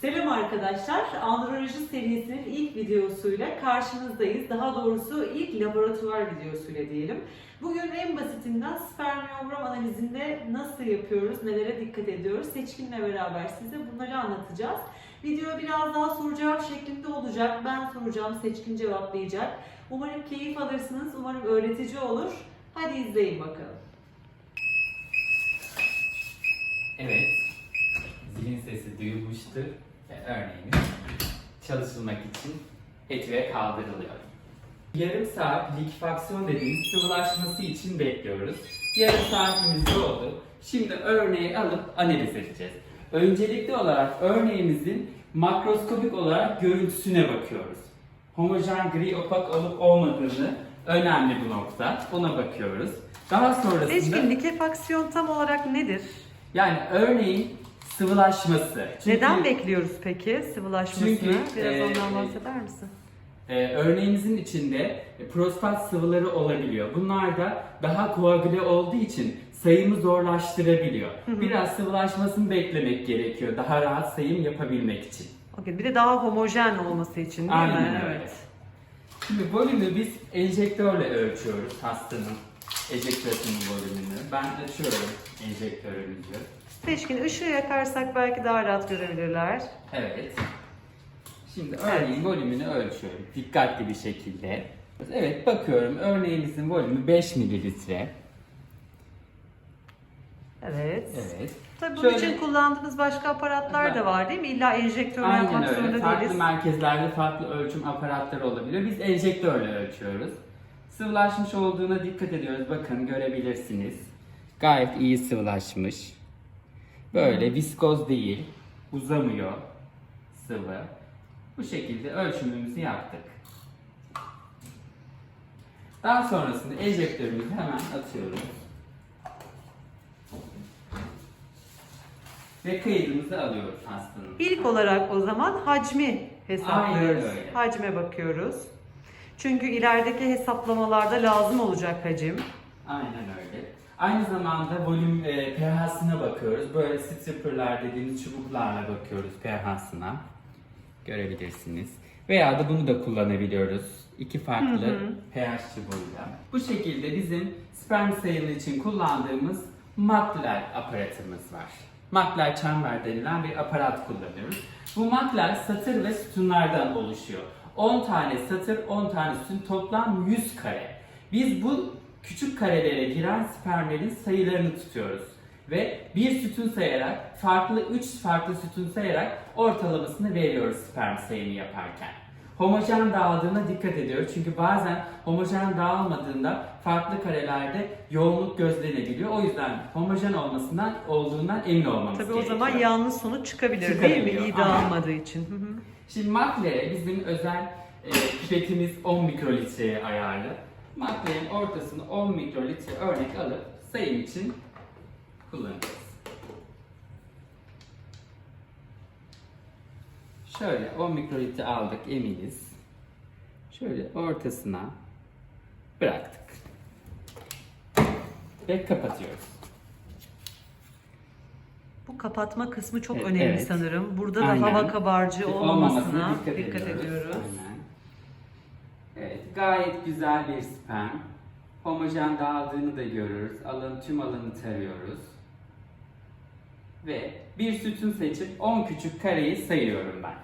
Selam arkadaşlar. Androloji serisinin ilk videosuyla karşınızdayız. Daha doğrusu ilk laboratuvar videosuyla diyelim. Bugün en basitinden spermiyogram analizinde nasıl yapıyoruz, nelere dikkat ediyoruz Seçkin'le beraber size bunları anlatacağız. Video biraz daha soru cevap şeklinde olacak. Ben soracağım, Seçkin cevaplayacak. Umarım keyif alırsınız, umarım öğretici olur. Hadi izleyin bakalım. Evet, zilin sesi duyulmuştur örneğimiz çalışılmak için etüye kaldırılıyor. Yarım saat likifaksiyon dediğimiz sıvılaşması için bekliyoruz. Yarım saatimiz doldu. Şimdi örneği alıp analiz edeceğiz. Öncelikli olarak örneğimizin makroskopik olarak görüntüsüne bakıyoruz. Homojen gri opak olup olmadığını önemli bu nokta. Buna bakıyoruz. Daha sonrasında... Seçkin, likefaksiyon tam olarak nedir? Yani örneğin sıvılaşması. Çünkü, Neden bekliyoruz peki sıvılaşmasını? Çünkü, Biraz e, ondan e, bahseder misin? e, örneğimizin içinde prostat sıvıları olabiliyor. Bunlar da daha koagüle olduğu için sayımı zorlaştırabiliyor. Biraz sıvılaşmasını beklemek gerekiyor daha rahat sayım yapabilmek için. Okey, bir de daha homojen olması için değil Aynen mi? öyle. Şimdi volümü biz enjektörle ölçüyoruz hastanın enjektörünün volümünü. Ben açıyorum enjektörümüzü. Seçkin ışığı yakarsak belki daha rahat görebilirler. Evet. Şimdi örneğin volümünü ölçüyorum dikkatli bir şekilde. Evet bakıyorum örneğimizin volümü 5 mililitre. Evet. Evet. Tabii bunun Şöyle- için kullandığınız başka aparatlar da var değil mi? İlla enjektörle Aynen yapmak öyle. zorunda Farklı değiliz. merkezlerde farklı ölçüm aparatları olabiliyor. Biz enjektörle ölçüyoruz. Sıvılaşmış olduğuna dikkat ediyoruz. Bakın görebilirsiniz. Gayet iyi sıvılaşmış. Böyle viskoz değil. Uzamıyor sıvı. Bu şekilde ölçümümüzü yaptık. Daha sonrasında enjektörümüzü hemen atıyoruz. Ve kaydımızı alıyoruz hastanın. İlk olarak o zaman hacmi hesaplıyoruz. Aynen öyle. Hacme bakıyoruz. Çünkü ilerideki hesaplamalarda lazım olacak hacim. Aynen öyle. Aynı zamanda volüm e, pH'sine bakıyoruz. Böyle stripperler dediğimiz çubuklarla bakıyoruz pH'sına. Görebilirsiniz. Veya da bunu da kullanabiliyoruz. İki farklı pH çubuğuyla. Bu şekilde bizim sperm sayımı için kullandığımız Makler aparatımız var. Makler çember denilen bir aparat kullanıyoruz. Bu makler satır ve sütunlardan oluşuyor. 10 tane satır, 10 tane sütun toplam 100 kare. Biz bu küçük karelere giren spermlerin sayılarını tutuyoruz. Ve bir sütun sayarak, farklı 3 farklı sütun sayarak ortalamasını veriyoruz sperm sayımı yaparken. Homojen dağıldığına dikkat ediyoruz çünkü bazen homojen dağılmadığında farklı karelerde yoğunluk gözlenebiliyor. O yüzden homojen olmasından olduğundan emin olmamız Tabii o gerekiyor. zaman yanlış sonuç çıkabilir değil mi? Çıkabiliyor, İyi dağılmadığı için. Hı hı. Şimdi maklere bizim özel e, pipetimiz 10 mikrolitreye ayarlı. Maklerin ortasını 10 mikrolitre örnek alıp sayım için kullanacağız. Şöyle 10 mikrolitre aldık eminiz. Şöyle ortasına bıraktık. Ve kapatıyoruz. Bu kapatma kısmı çok Evet, önemli evet. sanırım. Burada da Aynen. hava kabarcığı olmamasına dikkat, ediyoruz. ediyoruz. Aynen. Evet, gayet güzel bir sperm. Homojen dağıldığını da görürüz. Alanı, tüm alanı tarıyoruz. Ve bir sütun seçip 10 küçük kareyi sayıyorum ben.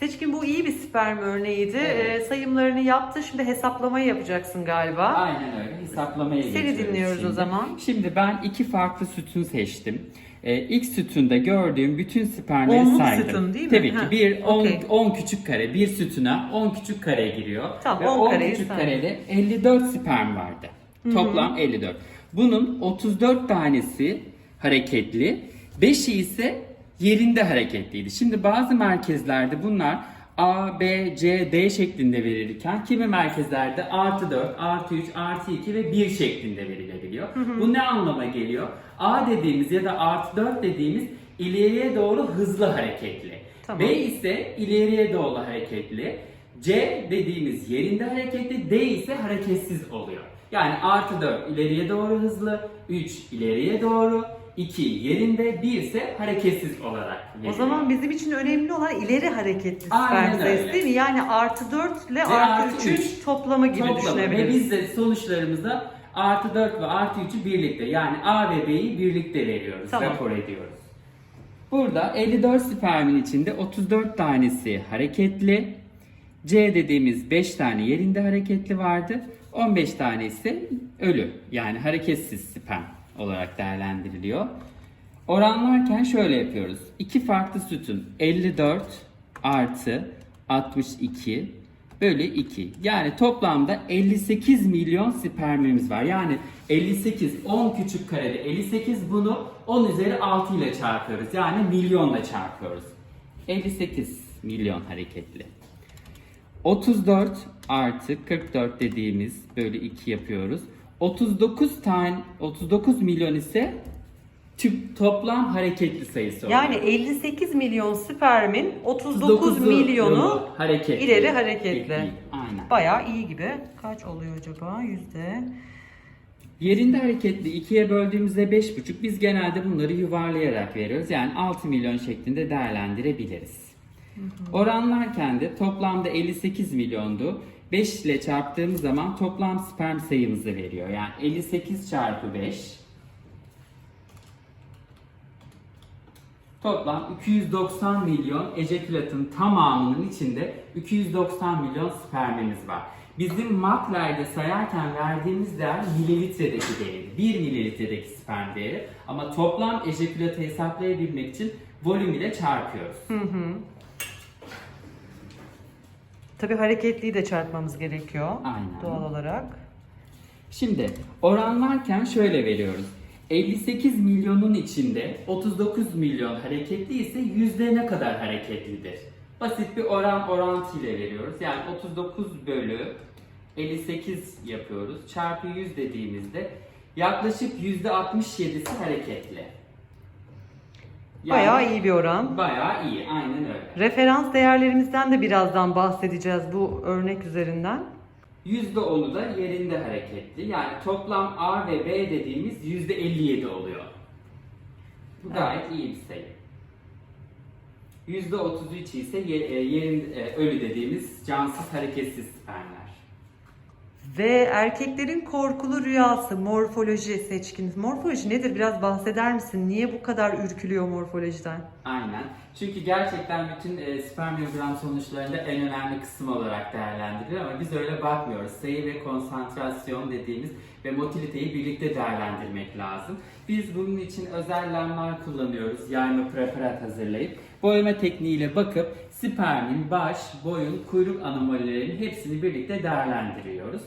Seçkin bu iyi bir sperm örneğiydi. Evet. Ee, sayımlarını yaptı. Şimdi hesaplamayı yapacaksın galiba. Aynen öyle. Hesaplamaya Seni geçiyoruz dinliyoruz o şimdi. zaman. Şimdi ben iki farklı sütun seçtim. Ee, ilk sütunda gördüğüm bütün spermleri Onluk saydım. sütun değil mi? Tabii Ha, ki bir 10 okey. 10 küçük kare bir sütuna 10 küçük kare giriyor. Tamam, Ve 10 10 kareyi küçük say. karede 54 sperm vardı. Toplam 54. Bunun 34 tanesi hareketli, 5'i ise yerinde hareketliydi. Şimdi bazı merkezlerde bunlar A, B, C, D şeklinde verilirken kimi merkezlerde artı 4, artı 3, artı 2 ve 1 şeklinde verilebiliyor. Bu ne anlama geliyor? A dediğimiz ya da artı 4 dediğimiz ileriye doğru hızlı hareketli. Tamam. B ise ileriye doğru hareketli. C dediğimiz yerinde hareketli, D ise hareketsiz oluyor. Yani artı 4 ileriye doğru hızlı, 3 ileriye doğru, 2 yerinde, 1 ise hareketsiz olarak O veriliyor. zaman bizim için önemli olan ileri hareketli sperm Aynen sayısı öyle. değil mi? Yani artı 4 ile Ve artı artı 3'ün üç. toplamı gibi Toplamı. Ve düşünebiliriz. biz de sonuçlarımızda artı 4 ve artı 3'ü birlikte yani A ve B'yi birlikte veriyoruz, Tamam. rapor ediyoruz. Burada 54 spermin içinde 34 tanesi hareketli, C dediğimiz 5 tane yerinde hareketli vardı, 15 tanesi ölü yani hareketsiz sperm olarak değerlendiriliyor. Oranlarken şöyle yapıyoruz. İki farklı sütun 54 artı 62 bölü 2. Yani toplamda 58 milyon spermimiz var. Yani 58 10 küçük karede 58 bunu 10 üzeri 6 ile çarpıyoruz. Yani milyonla çarpıyoruz. 58 milyon hareketli. 34 artı 44 dediğimiz bölü 2 yapıyoruz. 39 tane 39 milyon ise tüp toplam hareketli sayısı oluyor. Yani 58 milyon spermin 39 milyonu hareketli. ileri hareketli. Değil, Aynen. bayağı iyi gibi. Kaç oluyor acaba yüzde? Yerinde hareketli ikiye böldüğümüzde 5,5 biz genelde bunları yuvarlayarak veriyoruz. Yani 6 milyon şeklinde değerlendirebiliriz. Oranlarken de toplamda 58 milyondu. 5 ile çarptığımız zaman toplam sperm sayımızı veriyor. Yani 58 çarpı 5 Toplam 290 milyon ejekülatın tamamının içinde 290 milyon spermimiz var. Bizim maklerde sayarken verdiğimiz değer mililitredeki değeri. 1 mililitredeki sperm değeri. Ama toplam ejekülatı hesaplayabilmek için volüm ile çarpıyoruz. Tabii hareketliyi de çarpmamız gerekiyor. Aynen. Doğal olarak. Şimdi oranlarken şöyle veriyoruz. 58 milyonun içinde 39 milyon hareketli ise yüzde ne kadar hareketlidir? Basit bir oran orantı ile veriyoruz. Yani 39 bölü 58 yapıyoruz. Çarpı 100 dediğimizde yaklaşık yüzde 67'si hareketli. Yani Bayağı iyi bir oran. Bayağı iyi. Aynen öyle. Referans değerlerimizden de birazdan bahsedeceğiz bu örnek üzerinden. %10'u da yerinde hareketli. Yani toplam A ve B dediğimiz %57 oluyor. Bu gayet iyi bir sayı. %33 ise e, yerin e, ölü dediğimiz cansız hareketsiz spermler. Ve erkeklerin korkulu rüyası morfoloji seçkiniz. Morfoloji nedir? Biraz bahseder misin? Niye bu kadar ürkülüyor morfolojiden? Aynen. Çünkü gerçekten bütün e, spermiyogram sonuçlarında en önemli kısım olarak değerlendiriliyor ama biz öyle bakmıyoruz. Sayı ve konsantrasyon dediğimiz ve motiliteyi birlikte değerlendirmek lazım. Biz bunun için özel lemler kullanıyoruz. Yayma preparat hazırlayıp boyama tekniğiyle bakıp spermin, baş, boyun, kuyruk anomalilerinin hepsini birlikte değerlendiriyoruz.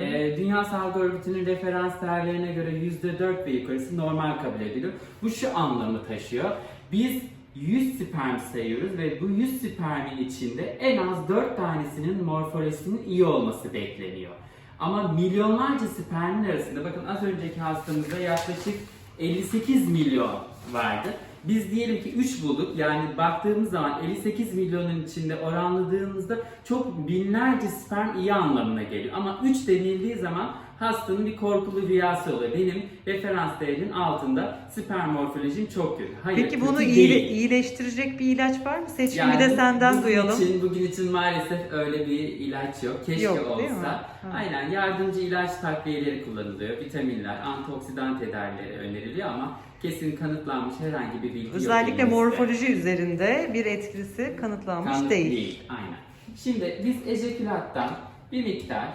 E, Dünya Sağlık Örgütü'nün referans değerlerine göre %4 ve yukarısı normal kabul ediliyor. Bu şu anlamı taşıyor. Biz 100 sperm sayıyoruz ve bu 100 spermin içinde en az 4 tanesinin morfolojisinin iyi olması bekleniyor. Ama milyonlarca spermin arasında bakın az önceki hastamızda yaklaşık 58 milyon vardı. Biz diyelim ki 3 bulduk yani baktığımız zaman 58 milyonun içinde oranladığımızda çok binlerce sperm iyi anlamına geliyor. Ama 3 denildiği zaman hastanın bir korkulu rüyası oluyor. Benim referans değerinin altında sperm morfolojim çok kötü. Hayır, Peki bunu kötü iyile- değil. iyileştirecek bir ilaç var mı? Seçkini Yani de senden bugün duyalım. Için, bugün için maalesef öyle bir ilaç yok. Keşke Yok, değil mi? olsa. Ha. Aynen yardımcı ilaç takviyeleri kullanılıyor. Vitaminler, antioksidan tedavileri öneriliyor ama kesin kanıtlanmış herhangi bir bilgi yok. Özellikle elimizde. morfoloji üzerinde bir etkisi kanıtlanmış Kanıt değil. Aynen. Şimdi biz ejekülattan bir miktar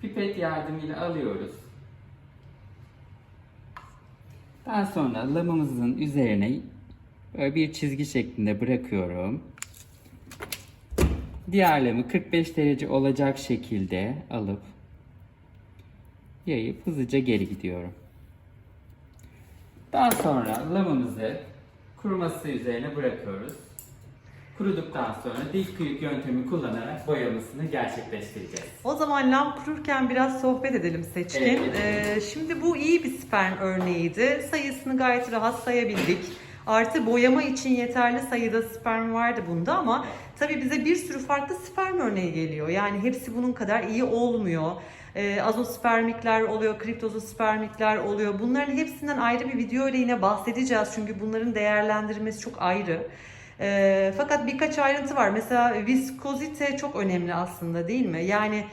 pipet yardımıyla alıyoruz. Daha sonra lamımızın üzerine böyle bir çizgi şeklinde bırakıyorum. Diğer lamı 45 derece olacak şekilde alıp yayıp hızlıca geri gidiyorum. Daha sonra lamımızı kuruması üzerine bırakıyoruz. Kuruduktan sonra dik kıyık yöntemi kullanarak boyamasını gerçekleştireceğiz. O zaman lam kururken biraz sohbet edelim Seçkin. Evet. Ee, şimdi bu iyi bir sperm örneğiydi. Sayısını gayet rahat sayabildik. Artı boyama için yeterli sayıda sperm vardı bunda ama tabii bize bir sürü farklı sperm örneği geliyor. Yani hepsi bunun kadar iyi olmuyor. e, azospermikler oluyor, kriptozospermikler oluyor. Bunların hepsinden ayrı bir video ile yine bahsedeceğiz. Çünkü bunların değerlendirilmesi çok ayrı. E, fakat birkaç ayrıntı var. Mesela viskozite çok önemli aslında değil mi? Yani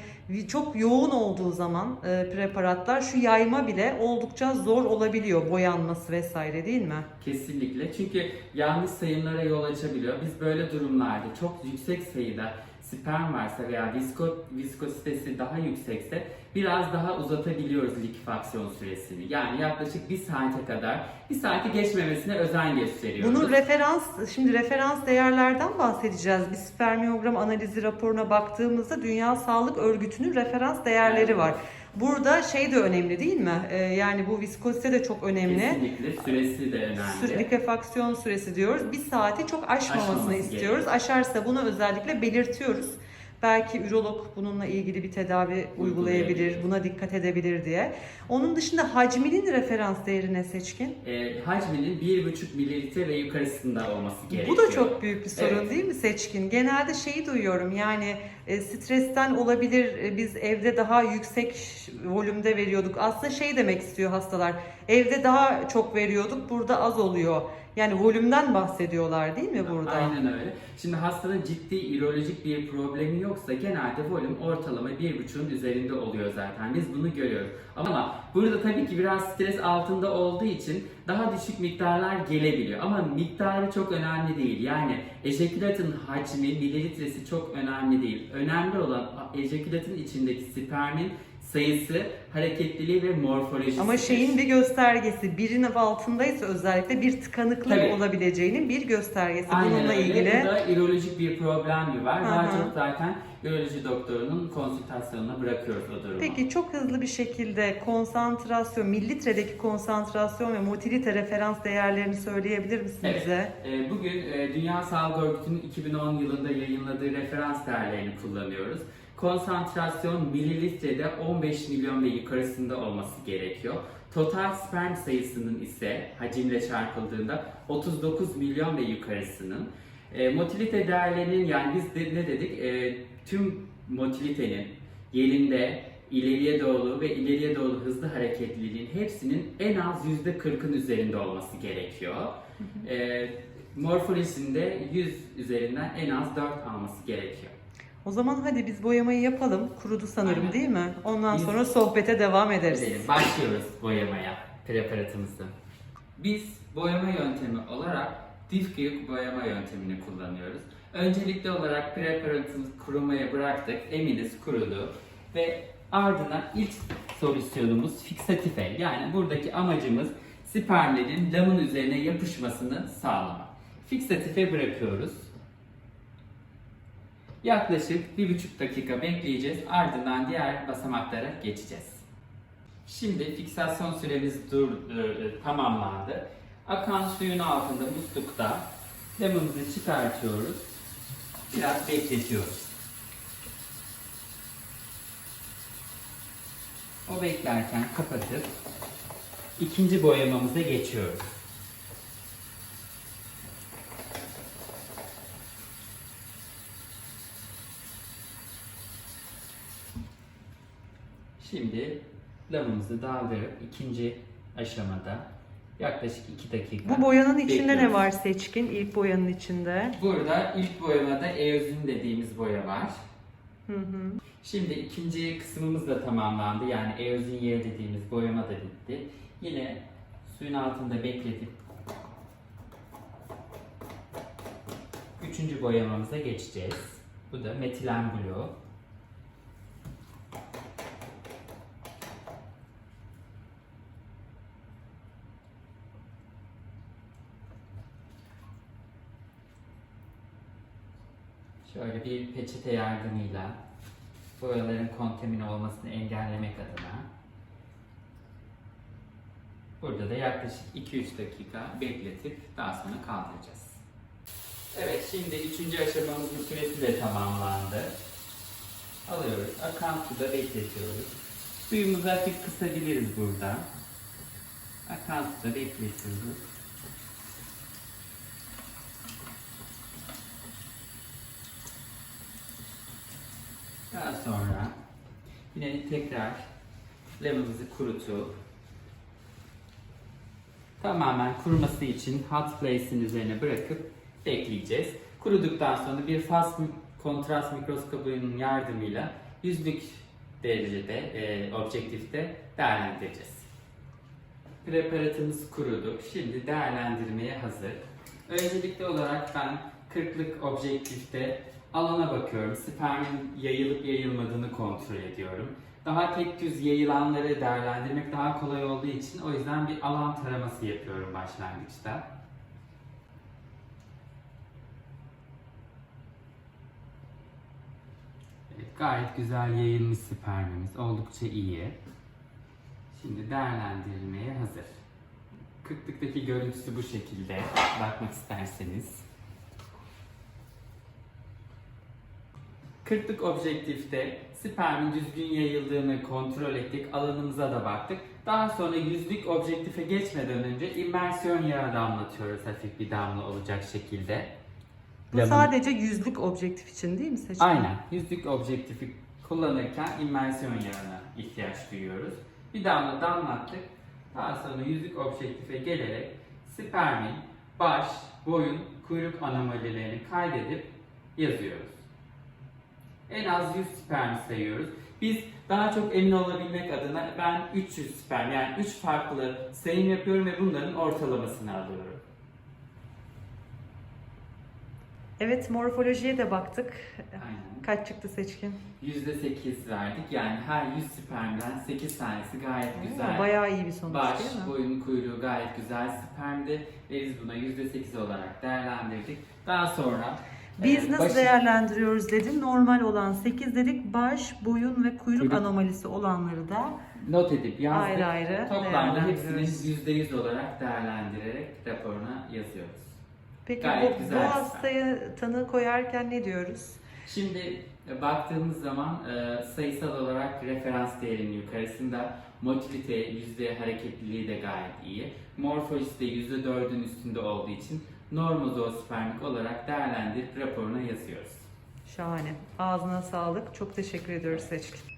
çok yoğun olduğu zaman e, preparatlar şu yayma bile oldukça zor olabiliyor boyanması vesaire değil mi? Kesinlikle. Çünkü yanlış sayımlara yol açabiliyor. Biz böyle durumlarda çok yüksek sayıda sperm varsa veya visko, viskositesi daha yüksekse biraz daha uzatabiliyoruz likifaksiyon süresini. Yani yaklaşık bir saate kadar, bir saati geçmemesine özen gösteriyoruz. Bunun referans, şimdi referans değerlerden bahsedeceğiz. Bir spermiyogram analizi raporuna baktığımızda Dünya Sağlık Örgütü'nün referans değerleri Evet. var. Burada şey de önemli değil mi? Ee, yani bu viskozite de çok önemli. Kesinlikle süresi de önemli. Sü- Likefaksiyon süresi diyoruz. Bir saati çok aşmamasını Aşmaması istiyoruz. gerekiyor. Aşarsa bunu özellikle belirtiyoruz. Belki ürolog bununla ilgili bir tedavi uygulayabilir, buna dikkat edebilir diye. Onun dışında hacminin referans değerine seçkin. E, hacminin 1,5 mililitre ve yukarısında olması gerekiyor. Bu da çok büyük bir sorun Evet. değil mi seçkin? Genelde şeyi duyuyorum yani e, stresten olabilir e, biz evde daha yüksek volümde veriyorduk. Aslında şey demek istiyor hastalar. Evde daha çok veriyorduk burada az oluyor. Yani volümden bahsediyorlar değil mi burada? Aynen öyle. Şimdi hastanın ciddi ürolojik bir problemi yoksa genelde volüm ortalama 1,5'un üzerinde oluyor zaten. Biz bunu görüyoruz. Ama burada tabii ki biraz stres altında olduğu için daha düşük miktarlar gelebiliyor. Ama miktarı çok önemli değil. Yani ejekülatın hacmi, mililitresi çok önemli değil. Önemli olan ejekülatın içindeki spermin sayısı, hareketliliği ve morfolojisi. Ama şeyin bir göstergesi birinin altındaysa özellikle bir tıkanıklık Tabii. olabileceğinin bir göstergesi. Aynen Bununla öyle. ilgili Bu da ürolojik bir problem var. Hı Daha hı. çok zaten üroloji doktorunun konsültasyonuna bırakıyoruz o durumu. Peki çok hızlı bir şekilde konsantrasyon, mililitredeki konsantrasyon ve motilite referans değerlerini söyleyebilir misin Evet. bize? Ee, Bugün e, Dünya Sağlık Örgütü'nün 2010 yılında yayınladığı referans değerlerini kullanıyoruz. Konsantrasyon mililitrede 15 milyon ve yukarısında olması gerekiyor. Total sperm sayısının ise hacimle çarpıldığında 39 milyon ve yukarısının. E, motilite değerlerinin yani biz de, ne dedik? E, tüm motilitenin yerinde ileriye doğru ve ileriye doğru hızlı hareketliliğin hepsinin en az %40'ın üzerinde olması gerekiyor. E, morfolojisinde 100 üzerinden en az 4 alması gerekiyor. O zaman hadi biz boyamayı yapalım. Kurudu sanırım Aynen. değil mi? Ondan Biz- sonra sohbete devam ederiz. Edelim. Başlıyoruz boyamaya preparatımızı. Biz boyama yöntemi olarak diffuse boyama yöntemini kullanıyoruz. Öncelikli olarak preparatımızı kurumaya bıraktık. Eminiz kurudu. Ve ardından ilk solüsyonumuz fiksatif el. Yani buradaki amacımız spermlerin lamın üzerine yapışmasını sağlamak. Fiksatife bırakıyoruz. Yaklaşık bir buçuk dakika bekleyeceğiz. Ardından diğer basamaklara geçeceğiz. Şimdi fiksasyon süremiz dur, e, tamamlandı. Akan suyun altında muslukta lemimizi çıkartıyoruz. Biraz bekletiyoruz. O beklerken kapatıp ikinci boyamamıza geçiyoruz. Şimdi lamımızı daldırıp ikinci aşamada yaklaşık 2 dakika Bu boyanın içinde ne bekliyoruz. var seçkin? İlk boyanın içinde. Burada ilk boyamada eozin dediğimiz boya var. Hı hı. Şimdi ikinci kısmımız da tamamlandı. Yani eozin yeri dediğimiz boyama da bitti. Yine suyun altında bekletip üçüncü boyamamıza geçeceğiz. Bu da metilen blue. Şöyle bir peçete yardımıyla boyaların kontamine olmasını engellemek adına burada da yaklaşık 2-3 dakika bekletip daha sonra kaldıracağız. Evet şimdi üçüncü aşamamızın süresi de tamamlandı. Alıyoruz. Akan suda bekletiyoruz. Suyumuzu hafif kısabiliriz burada. Akan suda bekletiyoruz. Daha sonra Yine tekrar lavamızı kurutup tamamen kuruması için hot place'in üzerine bırakıp bekleyeceğiz. Kuruduktan sonra bir mi- kontrast mikroskobunun yardımıyla yüzlük derecede e, objektifte değerlendireceğiz. Preparatımız kurudu. Şimdi değerlendirmeye hazır. Öncelikli olarak ben 40'lık objektifte alana bakıyorum. Spermin yayılıp yayılmadığını kontrol ediyorum. Daha tek düz yayılanları değerlendirmek daha kolay olduğu için o yüzden bir alan taraması yapıyorum başlangıçta. Evet, gayet güzel yayılmış spermimiz. Oldukça iyi. Şimdi değerlendirilmeye hazır. 40'lıktaki görüntüsü bu şekilde. Bakmak isterseniz. 40'lık objektifte spermin düzgün yayıldığını kontrol ettik. Alanımıza da baktık. Daha sonra yüzlük objektife geçmeden önce immersiyon yağı damlatıyoruz hafif bir damla olacak şekilde. Bu Lavabo- sadece yüzlük objektif için değil mi Seçkin? Aynen. Yüzlük objektifi kullanırken immersiyon yağına ihtiyaç duyuyoruz. Bir damla damlattık. Daha sonra yüzlük objektife gelerek spermin, baş, boyun, kuyruk anomalilerini kaydedip yazıyoruz. En az 100 sperm sayıyoruz. Biz daha çok emin olabilmek adına ben 300 sperm yani 3 farklı sayım yapıyorum ve bunların ortalamasını alıyorum. Evet morfolojiye de baktık. Aynen. Kaç çıktı Seçkin? %8 verdik. Yani her 100 spermden 8 tanesi gayet güzel. Bayağı iyi bir sonuç Baş, değil mi? boyun, kuyruğu gayet güzel spermdi ve biz buna %8 olarak değerlendirdik. Daha sonra Biz e, nasıl başı- değerlendiriyoruz dedin? Normal olan 8 dedik. Baş, boyun ve kuyruk, Kuyruk. anomalisi olanları da not edip yazdık. ayrı ayrı Toplamda hepsini değerlendiriyoruz. %100 olarak değerlendirerek raporuna yazıyoruz. Peki Gayet bu, bu hastaya tanı koyarken ne diyoruz? Şimdi e, baktığımız zaman e, sayısal olarak referans değerinin yukarısında motilite, yüzde hareketliliği de gayet iyi. Morfolojisi de %4'ün üstünde olduğu için normozoospermik olarak değerlendirip raporuna yazıyoruz. Şahane. Ağzına sağlık. Çok teşekkür ediyoruz Seçkin.